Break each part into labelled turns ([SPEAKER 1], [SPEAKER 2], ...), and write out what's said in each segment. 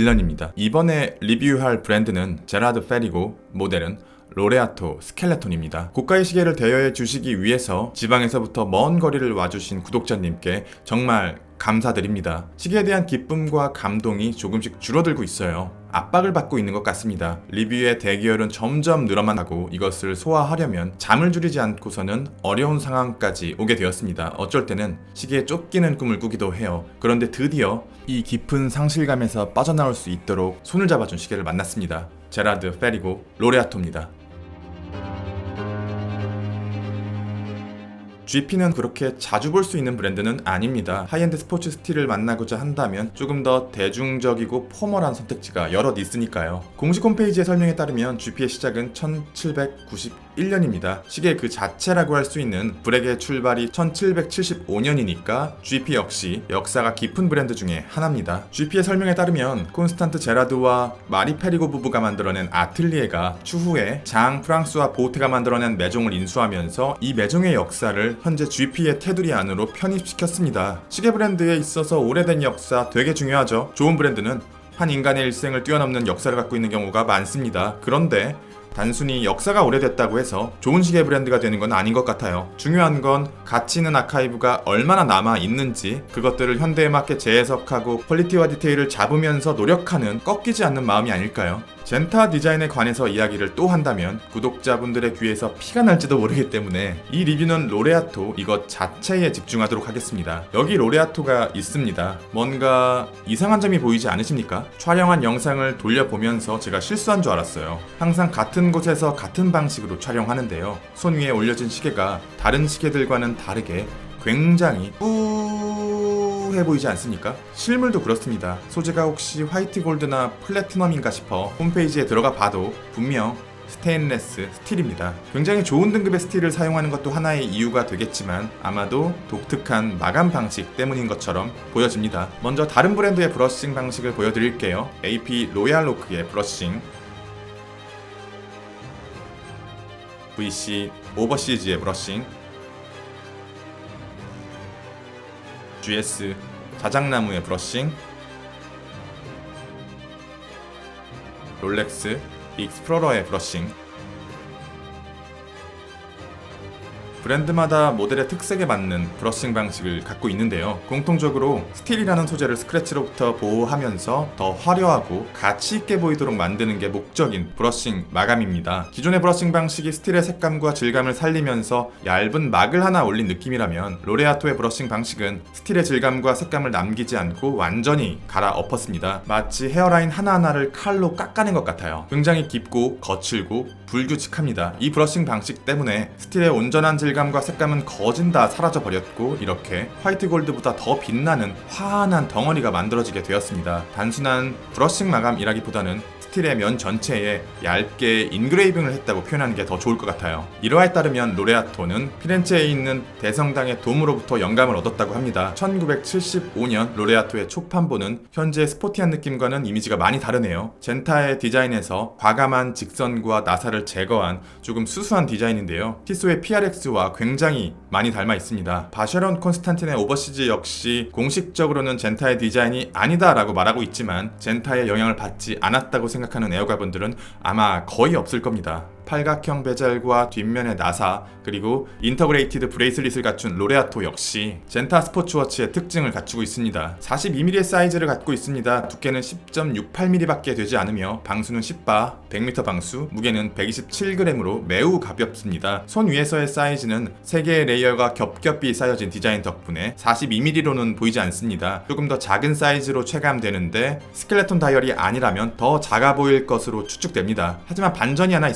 [SPEAKER 1] 빌런입니다. 이번에 리뷰할 브랜드는 제라드 페리고 모델은 로레아토 스켈레톤입니다. 고가의 시계를 대여해 주시기 위해서 지방에서부터 먼 거리를 와주신 구독자님께 정말 감사드립니다. 시계에 대한 기쁨과 감동이 조금씩 줄어들고 있어요. 압박을 받고 있는 것 같습니다. 리뷰의 대기열은 점점 늘어만 하고 이것을 소화하려면 잠을 줄이지 않고서는 어려운 상황까지 오게 되었습니다. 어쩔 때는 시계에 쫓기는 꿈을 꾸기도 해요. 그런데 드디어 이 깊은 상실감에서 빠져나올 수 있도록 손을 잡아준 시계를 만났습니다. 제라드 페리고 로레아토입니다. GP는 그렇게 자주 볼 수 있는 브랜드는 아닙니다. 하이엔드 스포츠 스틸을 만나고자 한다면 조금 더 대중적이고 포멀한 선택지가 여럿 있으니까요. 공식 홈페이지의 설명에 따르면 GP의 시작은 1791년입니다. 시계 그 자체라고 할 수 있는 브렉의 출발이 1775년이니까 GP 역시 역사가 깊은 브랜드 중에 하나입니다. GP의 설명에 따르면 콘스탄트 제라드와 마리 페리고 부부가 만들어낸 아틀리에가 추후에 장 프랑스와 보테가 만들어낸 매종을 인수하면서 이 매종의 역사를 현재 GP의 테두리 안으로 편입시켰습니다. 시계 브랜드에 있어서 오래된 역사 되게 중요하죠. 좋은 브랜드는 한 인간의 일생을 뛰어넘는 역사를 갖고 있는 경우가 많습니다. 그런데 단순히 역사가 오래됐다고 해서 좋은 시계 브랜드가 되는 건 아닌 것 같아요. 중요한 건 가치 있는 아카이브가 얼마나 남아 있는지 그것들을 현대에 맞게 재해석하고 퀄리티와 디테일을 잡으면서 노력하는 꺾이지 않는 마음이 아닐까요? 젠타 디자인에 관해서 이야기를 또 한다면 구독자분들의 귀에서 피가 날지도 모르기 때문에 이 리뷰는 로레아토 이것 자체에 집중하도록 하겠습니다. 여기 로레아토가 있습니다. 뭔가 이상한 점이 보이지 않으십니까? 촬영한 영상을 돌려보면서 제가 실수한 줄 알았어요. 항상 같은 곳에서 같은 방식으로 촬영하는데요. 손 위에 올려진 시계가 다른 시계들과는 다르게 굉장히 뿌해 보이지 않습니까? 실물도 그렇습니다. 소재가 혹시 화이트 골드나 플래티넘인가 싶어 홈페이지에 들어가 봐도 분명 스테인레스 스틸입니다. 굉장히 좋은 등급의 스틸을 사용하는 것도 하나의 이유가 되겠지만 아마도 독특한 마감 방식 때문인 것처럼 보여집니다. 먼저 다른 브랜드의 브러싱 방식을 보여드릴게요. AP 로얄 로크의 브러싱 VC 오버시즈의 브러싱 GS 자작나무의 브러싱 롤렉스 익스플로러의 브러싱 브랜드마다 모델의 특색에 맞는 브러싱 방식을 갖고 있는데요. 공통적으로 스틸이라는 소재를 스크래치로부터 보호하면서 더 화려하고 가치 있게 보이도록 만드는 게 목적인 브러싱 마감입니다. 기존의 브러싱 방식이 스틸의 색감과 질감을 살리면서 얇은 막을 하나 올린 느낌이라면 로레아토의 브러싱 방식은 스틸의 질감과 색감을 남기지 않고 완전히 갈아 엎었습니다. 마치 헤어라인 하나하나를 칼로 깎아낸 것 같아요. 굉장히 깊고 거칠고 불규칙합니다. 이 브러싱 방식 때문에 스틸의 온전한 질감과 색감은 거진 다 사라져 버렸고 이렇게 화이트 골드보다 더 빛나는 환한 덩어리가 만들어지게 되었습니다. 단순한 브러싱 마감이라기보다는 스틸의 면 전체에 얇게 인그레이빙을 했다고 표현하는 게 더 좋을 것 같아요. 일화에 따르면 로레아토는 피렌체에 있는 대성당의 돔으로부터 영감을 얻었다고 합니다. 1975년 로레아토의 초판보는 현재 스포티한 느낌과는 이미지가 많이 다르네요. 젠타의 디자인에서 과감한 직선과 나사를 제거한 조금 수수한 디자인인데요. 티소의 PRX와 굉장히 많이 닮아 있습니다. 바셔런 콘스탄틴의 오버시즈 역시 공식적으로는 젠타의 디자인이 아니다라고 말하고 있지만 젠타의 영향을 받지 않았다고 생각 하는 애호가분들은 아마 거의 없을 겁니다. 팔각형 베젤과 뒷면의 나사 그리고 인터그레이티드 브레이슬릿을 갖춘 로레아토 역시 젠타 스포츠워치의 특징을 갖추고 있습니다. 42mm의 사이즈를 갖고 있습니다. 두께는 10.68mm밖에 되지 않으며 방수는 10바, 100m 방수, 무게는 127g으로 매우 가볍습니다. 손 위에서의 사이즈는 3개의 레이어가 겹겹이 쌓여진 디자인 덕분에 42mm로는 보이지 않습니다. 조금 더 작은 사이즈로 체감되는데 스켈레톤 다이얼이 아니라면 더 작아 보일 것으로 추측됩니다. 하지만 반전이 하나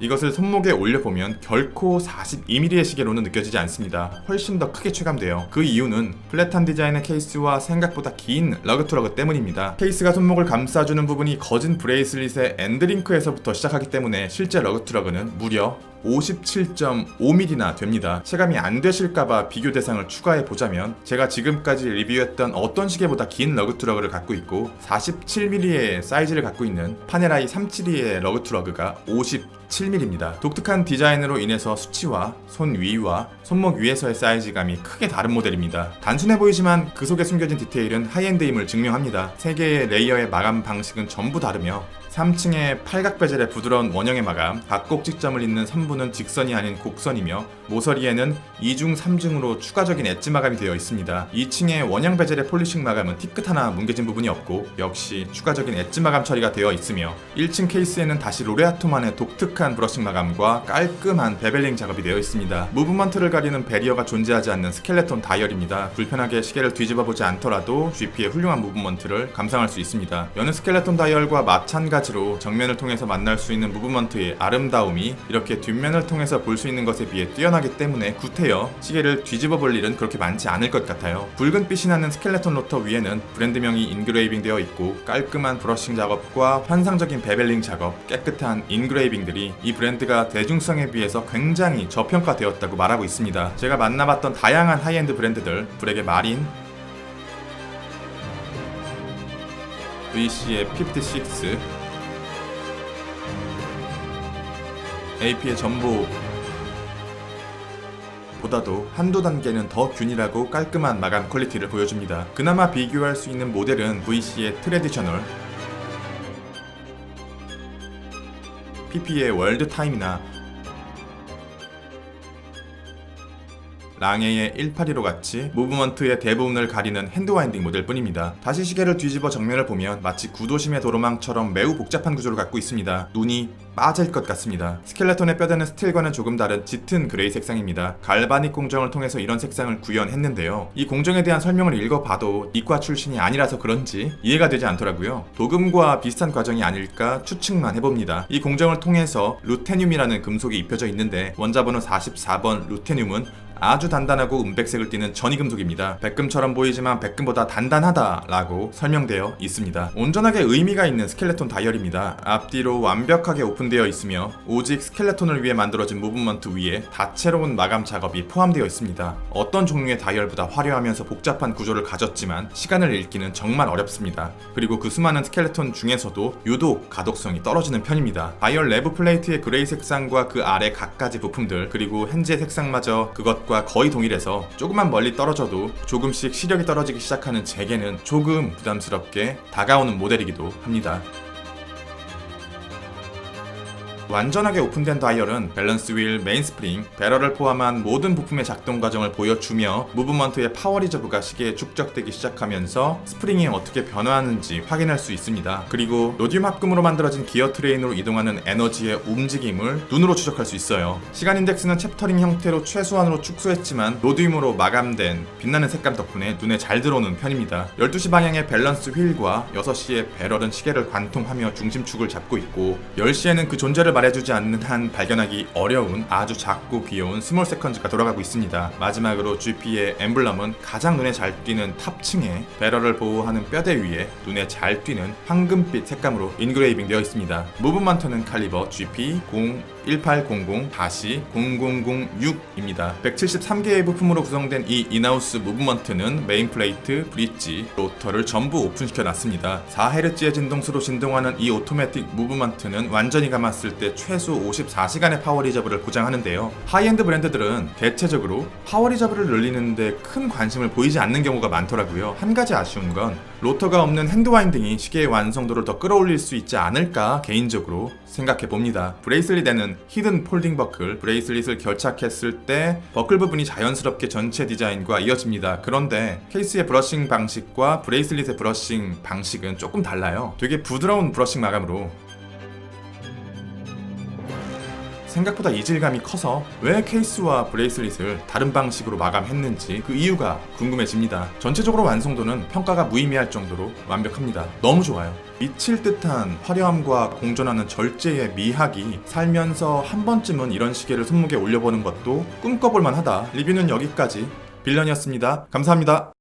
[SPEAKER 1] 이것을 손목에 올려보면 결코 42mm의 시계로는 느껴지지 않습니다. 훨씬 더 크게 체감돼요. 그 이유는 플랫한 디자인의 케이스와 생각보다 긴 러그투러그 때문입니다. 케이스가 손목을 감싸주는 부분이 거진 브레이슬릿의 엔드링크에서부터 시작하기 때문에 실제 러그투러그는 무려 57.5mm나 됩니다. 체감이 안 되실까봐 비교 대상을 추가해 보자면 제가 지금까지 리뷰했던 어떤 시계보다 긴 러그투러그를 갖고 있고 47mm의 사이즈를 갖고 있는 파네라이 372의 러그투러그가 50 17mm입니다. 독특한 디자인으로 인해서 수치와 손 위와 손목 위에서의 사이즈감이 크게 다른 모델입니다. 단순해 보이지만 그 속에 숨겨진 디테일은 하이엔드임을 증명합니다. 세 개의 레이어의 마감 방식은 전부 다르며 3층의 팔각 베젤의 부드러운 원형의 마감, 각곡직점을 잇는 선부는 직선이 아닌 곡선이며 모서리에는 2중 3중으로 추가적인 엣지 마감이 되어 있습니다. 2층의 원형 베젤의 폴리싱 마감은 팁끝 하나 뭉개진 부분이 없고 역시 추가적인 엣지 마감 처리가 되어 있으며 1층 케이스에는 다시 로레아토만의 독특한 브러싱 마감과 깔끔한 베벨링 작업이 되어 있습니다. 무브먼트를 가리는 베리어가 존재하지 않는 스켈레톤 다이얼입니다. 불편하게 시계를 뒤집어 보지 않더라도 GP의 훌륭한 무브먼트를 감상할 수 있습니다. 여느 스켈레톤 다이얼과 마찬가지 로 정면을 통해서 만날 수 있는 무브먼트의 아름다움이 이렇게 뒷면을 통해서 볼 수 있는 것에 비해 뛰어나기 때문에 구태여 시계를 뒤집어 볼 일은 그렇게 많지 않을 것 같아요. 붉은 빛이 나는 스켈레톤 로터 위에는 브랜드명이 인그레이빙 되어 있고 깔끔한 브러싱 작업과 환상적인 베벨링 작업, 깨끗한 인그레이빙들이 이 브랜드가 대중성에 비해서 굉장히 저평가되었다고 말하고 있습니다. 제가 만나봤던 다양한 하이엔드 브랜드들, 브렉의 마린, VC의 56, AP의 전보 보다도 한두 단계는 더 균일하고 깔끔한 마감 퀄리티를 보여줍니다. 그나마 비교할 수 있는 모델은 VC의 트레디셔널, PP의 월드 타임이나 랑에의 182로 같이 무브먼트의 대부분을 가리는 핸드와인딩 모델뿐입니다. 다시 시계를 뒤집어 정면을 보면 마치 구도심의 도로망처럼 매우 복잡한 구조를 갖고 있습니다. 눈이 빠질 것 같습니다. 스켈레톤의 뼈대는 스틸과는 조금 다른 짙은 그레이 색상입니다. 갈바닉 공정을 통해서 이런 색상을 구현했는데요. 이 공정에 대한 설명을 읽어봐도 이과 출신이 아니라서 그런지 이해가 되지 않더라고요. 도금과 비슷한 과정이 아닐까 추측만 해봅니다. 이 공정을 통해서 루테늄이라는 금속이 입혀져 있는데 원자번호 44번 루테늄은 아주 단단하고 은백색을 띠는 전이금속입니다. 백금처럼 보이지만 백금보다 단단하다라고 설명되어 있습니다. 온전하게 의미가 있는 스켈레톤 다이얼입니다. 앞뒤로 완벽하게 오픈되어 있으며 오직 스켈레톤을 위해 만들어진 무브먼트 위에 다채로운 마감 작업이 포함되어 있습니다. 어떤 종류의 다이얼보다 화려하면서 복잡한 구조를 가졌지만 시간을 읽기는 정말 어렵습니다. 그리고 그 수많은 스켈레톤 중에서도 유독 가독성이 떨어지는 편입니다. 다이얼 레브 플레이트의 그레이 색상과 그 아래 각가지 부품들 그리고 현재 색상마저 그것 과 거의 동일해서 조금만 멀리 떨어져도 조금씩 시력이 떨어지기 시작하는 제게는 조금 부담스럽게 다가오는 모델이기도 합니다. 완전하게 오픈된 다이얼은 밸런스 휠, 메인 스프링, 배럴을 포함한 모든 부품의 작동 과정을 보여주며 무브먼트의 파워 리저브가 시계에 축적되기 시작하면서 스프링이 어떻게 변화하는지 확인할 수 있습니다. 그리고 노듐 합금으로 만들어진 기어 트레인으로 이동하는 에너지의 움직임을 눈으로 추적할 수 있어요. 시간 인덱스는 챕터링 형태로 최소한으로 축소했지만 노듐으로 마감된 빛나는 색감 덕분에 눈에 잘 들어오는 편입니다. 12시 방향의 밸런스 휠과 6시의 배럴은 시계를 관통하며 중심축을 잡고 있고 10시에는 그 존재를 말해 주지 않는 한 발견하기 어려운 아주 작고 귀여운 스몰 세컨즈가 돌아가고 있습니다. 마지막으로 GP의 엠블럼은 가장 눈에 잘 띄는 탑층에 배럴을 보호하는 뼈대 위에 눈에 잘 띄는 황금빛 색감으로 인그레이빙 되어 있습니다. 무브먼트는 칼리버 GP 0 1800-0006입니다. 173개의 부품으로 구성된 이 인하우스 무브먼트는 메인 플레이트, 브릿지, 로터를 전부 오픈시켜 놨습니다. 4Hz의 진동수로 진동하는 이 오토매틱 무브먼트는 완전히 감았을 때 최소 54시간의 파워 리저브를 보장하는데요. 하이엔드 브랜드들은 대체적으로 파워 리저브를 늘리는데 큰 관심을 보이지 않는 경우가 많더라고요. 한 가지 아쉬운 건 로터가 없는 핸드 와인딩이 시계의 완성도를 더 끌어올릴 수 있지 않을까 개인적으로 생각해 봅니다. 브레이슬릿에는 히든 폴딩 버클, 브레이슬릿을 결착했을 때 버클 부분이 자연스럽게 전체 디자인과 이어집니다. 그런데 케이스의 브러싱 방식과 브레이슬릿의 브러싱 방식은 조금 달라요. 되게 부드러운 브러싱 마감으로 생각보다 이질감이 커서 왜 케이스와 브레이슬릿을 다른 방식으로 마감했는지 그 이유가 궁금해집니다. 전체적으로 완성도는 평가가 무의미할 정도로 완벽합니다. 너무 좋아요. 미칠 듯한 화려함과 공존하는 절제의 미학이 살면서 한 번쯤은 이런 시계를 손목에 올려보는 것도 꿈꿔볼 만하다. 리뷰는 여기까지. 빌런이었습니다. 감사합니다.